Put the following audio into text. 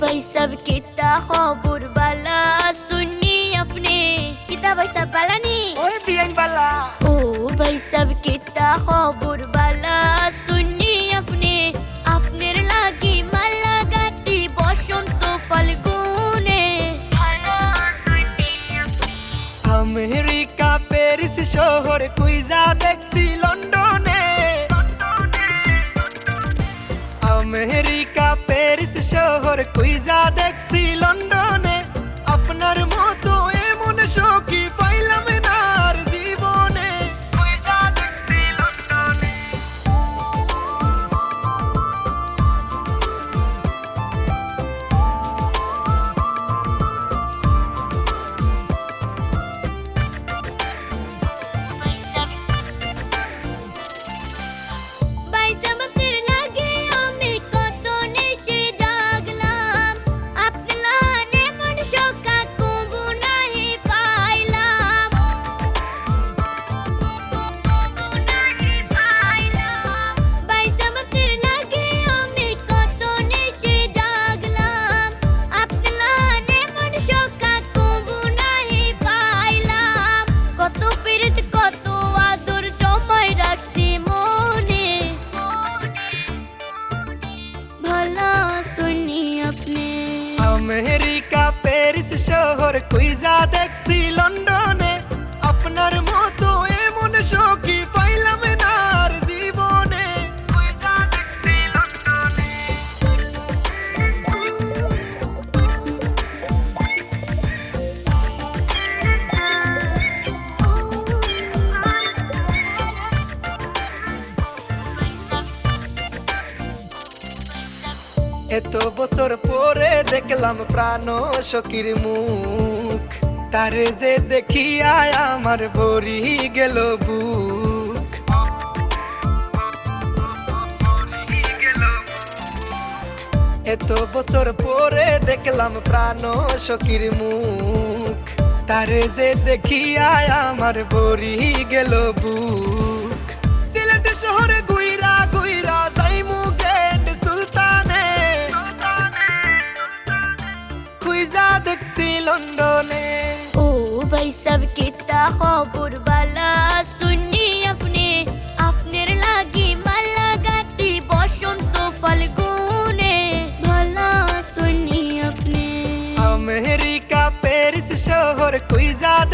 পাইসাব কিতা খবর বালা শুনি আপনি। কিতা পাইসাব বালা নি ওই বিয়ান বালা। ও পাইসাব কিতা খবর বালা শুনি আপনি। আপনার লাগি মালা গাটি বসন্ত ফাল্গুনে। আমেরিকা পেরিস শহর কুইজা দেখছিল। কুইজা দেখছি শহর কুইজা দেখছি লন্ডনে। এত বছর পরে দেখলাম প্রাণ সখীর মুখ। তারে যে দেখিয়া আমার ভরি গেল বুক। এত বছর পরে দেখলাম প্রাণ সখীর মুখ। তারে যে দেখিয়া আমার ভরি গেল বুক। কিতা খবর বালা। শুনি আপনি, আপনার লাগি মালা গাতি বসন্ত ফাল্গুনে। ভালা আপনি। আমেরিকা, প্যারিস শহর খুইজা